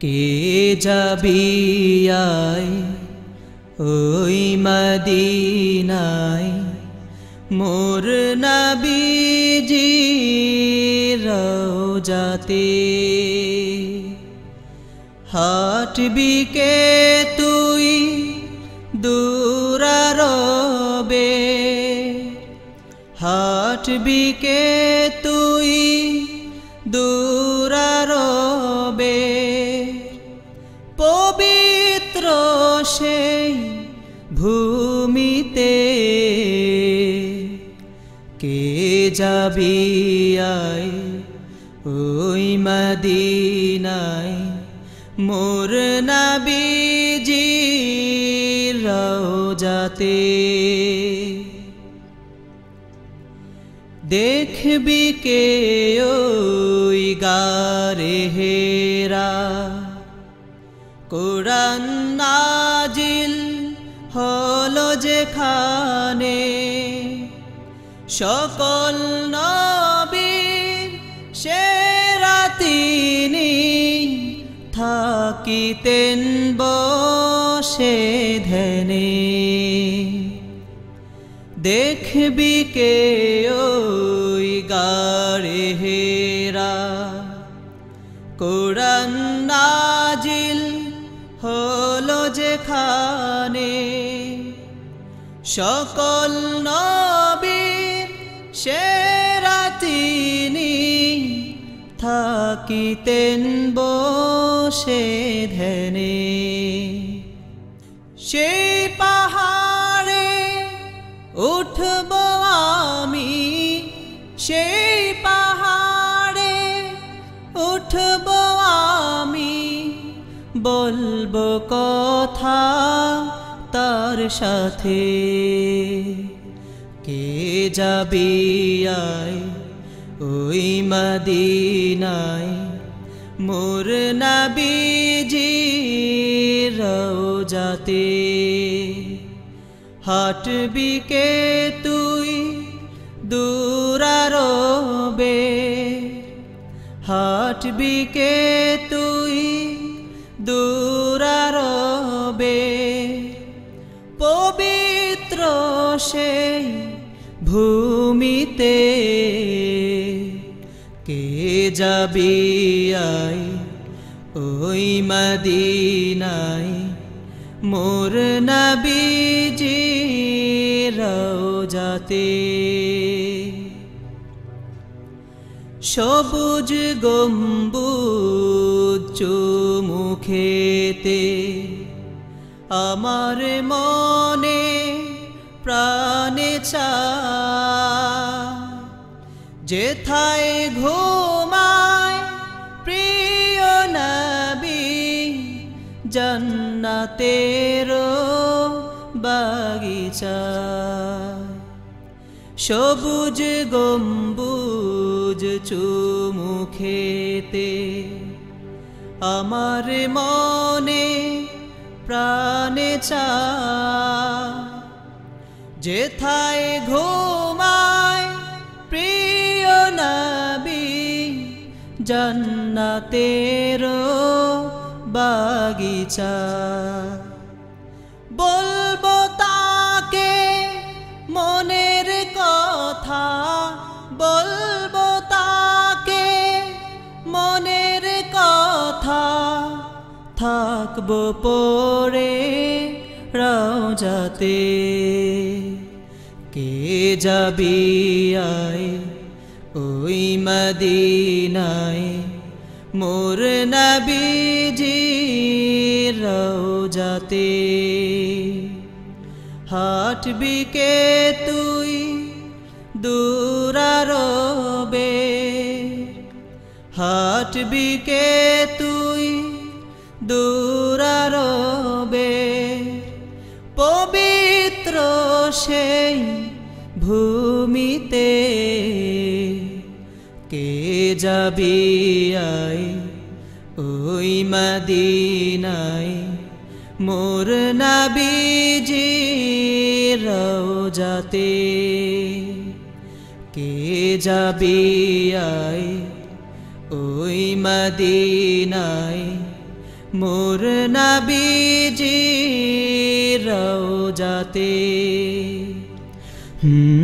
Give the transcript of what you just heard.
কে যাবি আয় ওই মদিনায় মোর নবীজি রওজাতে। হাটবি কে তুই দূরারবে? হাটবি কে তুই দূরারবে? পবিত্র ভূমিতে কে যাবি আয় ওই মদিনায় মোর নবীজি রওজাতে দেখবি কে ওই গারে হেরা? কোরআন নাজিল যেখানে সকল নবীর সেরা তিনি থাকিতেন বসে ধ্যানে। দেখবি কে ওই গাড়ে সকল নবীর সেরা তিনি থাকিতেন বসে ধ্যানে। সেই পাহাড়ে উঠব আমি, সেই পাহাড়ে উঠব আমি, বলব কথা তার সাথে। কে যাবি আয় ওই মদিনায়? মোর নবীজি রওজাতে। হাটবি কে তুই দূরারবে হাটবি কে তুই দূরারবে সেই ভূমিতে কে যাবি আয় ওই মদিনায় মোর নবীজি রওজাতে। সবুজ গম্বুজ মুখেতে আমার মনে প্রাণে চা। যেথায় ঘুমায় প্রিয় নবী, জন্নাতের বাগিচা। সবুজ গম্বুজ চুমুখেতে আমার মনে প্রাণে চা। যেথায় ঘুমায় প্রিয় নবী, জন্নাতের বাগিচা। বলব তাকে মনের কথা, বলব তাকে মনের কথা, থাকব পরে রাজাতে যাবি আয় ওই মদিনায়। মোর নবীজি রওজাতে হাটবি কে তুই দূরারবে হাটবি কে তুই দূরারবে পবিত্র সেই ভূমিতে কে যাবি আয় ওই মদিনায় মোর নবীজি রওজাতে কে যাবি আয় ওই মদিনায় মোর নবীজি রওজাতে। হুম